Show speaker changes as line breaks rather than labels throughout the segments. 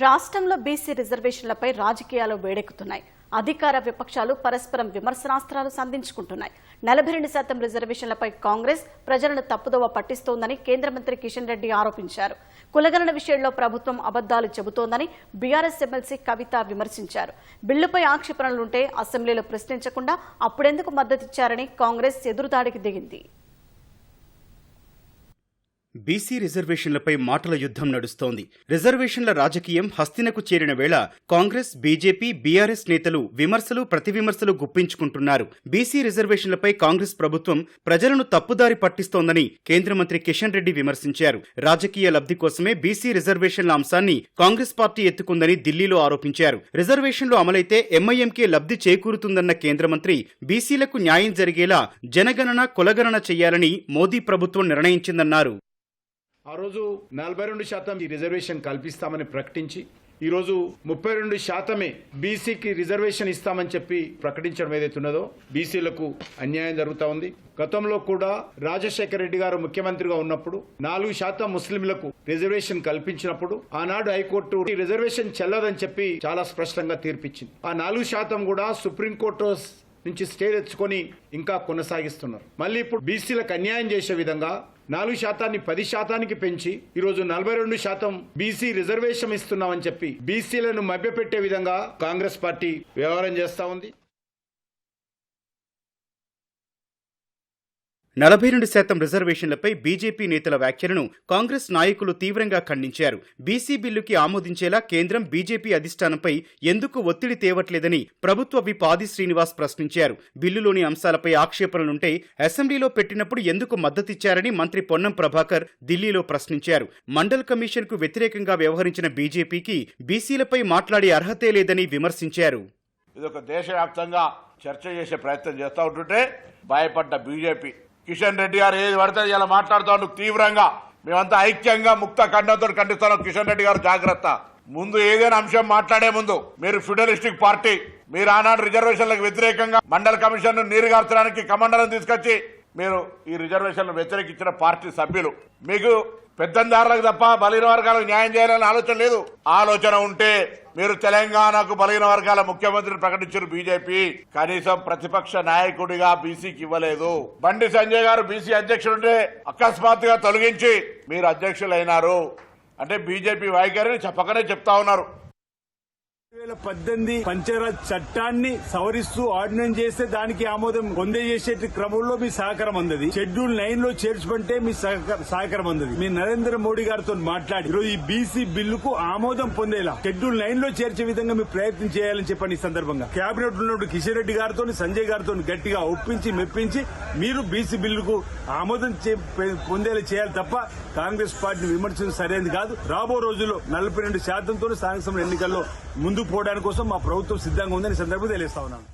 రాష్ట్రంలో బీసీ రిజర్వేషన్లపై రాజకీయాలు వేడెక్కుతున్నాయి. అధికార విపక్షాలు పరస్పరం విమర్శనాస్త్రాలు సంధించుకుంటున్నాయి. నలభై రెండు శాతం రిజర్వేషన్లపై కాంగ్రెస్ ప్రజలను తప్పుదోవ పట్టిస్తోందని కేంద్ర మంత్రి కిషన్ రెడ్డి ఆరోపించారు. కులగణన విషయంలో ప్రభుత్వం అబద్దాలు చెబుతోందని బీఆర్ఎస్ ఎమ్మెల్సీ కవిత విమర్శించారు. బిల్లుపై ఆక్షేపణలుంటే అసెంబ్లీలో ప్రశ్నించకుండా అప్పుడెందుకు మద్దతిచ్చారని కాంగ్రెస్ ఎదురుదాడికి దిగింది.
బీసీ రిజర్వేషన్లపై మాటల యుద్ధం నడుస్తోంది. రిజర్వేషన్ల రాజకీయం హస్తినకు చేరిన వేళ కాంగ్రెస్ బీజేపీ బీఆర్ఎస్ నేతలు విమర్శలు ప్రతివిమర్శలు గుప్పించుకుంటున్నారు. బీసీ రిజర్వేషన్లపై కాంగ్రెస్ ప్రభుత్వం ప్రజలను తప్పుదారి పట్టిస్తోందని కేంద్ర మంత్రి కిషన్ రెడ్డి విమర్శించారు. రాజకీయ లబ్ధి కోసమే బీసీ రిజర్వేషన్ల అంశాన్ని కాంగ్రెస్ పార్టీ ఎత్తుకుందని ఢిల్లీలో ఆరోపించారు. రిజర్వేషన్లు అమలైతే ఎంఐఎంకే లబ్ధి చేకూరుతుందన్న కేంద్ర మంత్రి బీసీలకు న్యాయం జరిగేలా జనగణన కులగణన చేయాలని మోదీ ప్రభుత్వం నిర్ణయించిందన్నారు.
ఆ రోజు నలభై రెండు శాతం ఈ రిజర్వేషన్ కల్పిస్తామని ప్రకటించి ఈ రోజు ముప్పై రెండు శాతమే బీసీకి రిజర్వేషన్ ఇస్తామని చెప్పి ప్రకటించడం ఏదైతే ఉన్నదో బీసీలకు అన్యాయం జరుగుతూ ఉంది. గతంలో కూడా రాజశేఖర రెడ్డి గారు ముఖ్యమంత్రిగా ఉన్నప్పుడు నాలుగు శాతం ముస్లింలకు రిజర్వేషన్ కల్పించినప్పుడు ఆనాడు హైకోర్టు ఈ రిజర్వేషన్ చెల్లదని చెప్పి చాలా స్పష్టంగా తీర్పిచ్చింది. ఆ నాలుగు శాతం కూడా సుప్రీంకోర్టు నుంచి స్టే తెచ్చుకొని ఇంకా కొనసాగిస్తున్నారు. మళ్ళీ ఇప్పుడు బీసీలకు అన్యాయం చేసే విధంగా నాలుగు శాతాన్ని పది శాతానికి పెంచి ఈరోజు నలభై రెండు శాతం బీసీ రిజర్వేషన్ ఇస్తున్నామని చెప్పి బీసీలను మభ్యపెట్టే విధంగా కాంగ్రెస్ పార్టీ వ్యవహారం చేస్తా ఉంది.
నలభై రెండు శాతం రిజర్వేషన్లపై బీజేపీ నేతల వ్యాఖ్యలను కాంగ్రెస్ నాయకులు తీవ్రంగా ఖండించారు. బీసీ బిల్లుకి ఆమోదించేలా కేంద్రం బీజేపీ అధిష్టానంపై ఎందుకు ఒత్తిడి తేవట్లేదని ప్రభుత్వ విప్ ఆది శ్రీనివాస్ ప్రశ్నించారు. బిల్లులోని అంశాలపై ఆక్షేపణలుంటే అసెంబ్లీలో పెట్టినప్పుడు ఎందుకు మద్దతిచ్చారని మంత్రి పొన్నం ప్రభాకర్ ఢిల్లీలో ప్రశ్నించారు. మండల్ కమిషన్కు వ్యతిరేకంగా వ్యవహరించిన బీజేపీకి బీసీలపై మాట్లాడే అర్హతే లేదని విమర్శించారు.
ఇదొక దేశవ్యాప్తంగా చర్చ చేసే ప్రయత్నం చేస్తూ ఉంటుంటే భయపడ్డ బీజేపీ కిషన్ రెడ్డి గారు ఏది పడితే ఇలా మాట్లాడుతూ తీవ్రంగా. మేమంతా ఐక్యంగా ముక్త ఖండంతో ఖండిస్తున్నాం. కిషన్ రెడ్డి గారు జాగ్రత్త. ముందు ఏదైనా అంశం మాట్లాడే ముందు మీరు ఫెడరలిస్టిక్ పార్టీ మీరు ఆనాడు రిజర్వేషన్లకు వ్యతిరేకంగా మండల కమిషన్ నీరుగార్చడానికి కమాండర్ను తీసుకొచ్చి మీరు ఈ రిజర్వేషన్లు వ్యతిరేకించిన పార్టీ సభ్యులు. మీకు పెద్దందారులకు తప్ప బలహీన వర్గాలకు న్యాయం చేయాలని ఆలోచన లేదు. ఆలోచన ఉంటే మీరు తెలంగాణకు బలహీన వర్గాల ముఖ్యమంత్రిని ప్రకటించారు బీజేపీ. కనీసం ప్రతిపక్ష నాయకుడిగా బీసీకి ఇవ్వలేదు. బండి సంజయ్ గారు బీసీ అధ్యక్షుడుంటే అకస్మాత్తుగా తొలగించి మీరు అధ్యక్షులైనారు. అంటే బీజేపీ వైఖరిని చెప్పకనే చెప్తా ఉన్నారు.
వేల పద్దెనిమిది పంచాయరాజ్ చట్టాన్ని సవరిస్తూ ఆర్డినెన్స్ చేస్తే దానికి ఆమోదం పొందే చేసే క్రమంలో మీ సహకారం అందది. షెడ్యూల్ నైన్లో చేర్చుకుంటే మీ సహకారం అందది. మీ నరేంద్ర మోడీ గారితో మాట్లాడి ఈరోజు ఈ బీసీ బిల్లుకు ఆమోదం పొందేలా షెడ్యూల్ నైన్లో చేర్చే విధంగా మీ ప్రయత్నం చేయాలని చెప్పని ఈ సందర్భంగా. కేబినెట్ ఉన్నప్పుడు కిషన్ రెడ్డి గారితో సంజయ్ గారితో గట్టిగా ఒప్పించి మెప్పించి మీరు బీసీ బిల్లుకు ఆమోదం పొందేలా చేయాలి తప్ప కాంగ్రెస్ పార్టీని విమర్శించడం సరైనది కాదు. రాబో రోజుల్లో నలభై రెండు శాతంతో స్థానిక ఎన్నికల్లో ముందు ముందుకు పోవడానికి కోసం మా ప్రభుత్వం సిద్ధంగా ఉందని సందర్భం సందర్భంగా తెలియస్తా ఉన్నాను.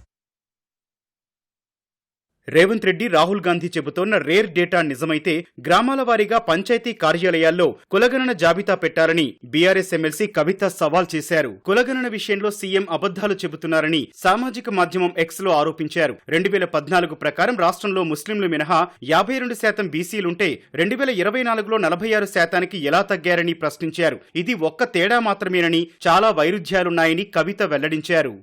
రేవంత్ రెడ్డి రాహుల్ గాంధీ చెబుతోన్న రేర్ డేటా నిజమైతే గ్రామాల వారీగా పంచాయతీ కార్యాలయాల్లో కులగణన జాబితా పెట్టాలని బీఆర్ఎస్ ఎమ్మెల్సీ కవిత సవాల్ చేశారు. కులగణన విషయంలో సీఎం అబద్దాలు చెబుతున్నారని సామాజిక మాధ్యమం ఎక్స్లో ఆరోపించారు. రెండు వేల పద్నాలుగు ప్రకారం రాష్ట్రంలో ముస్లింలు మినహా యాభై రెండు శాతం బీసీలుంటే రెండు వేల ఇరవై నాలుగులో నలభై ఆరు శాతానికి ఎలా తగ్గారని ప్రశ్నించారు. ఇది ఒక్క తేడా మాత్రమేనని చాలా వైరుధ్యాలున్నాయని కవిత వెల్లడించారు.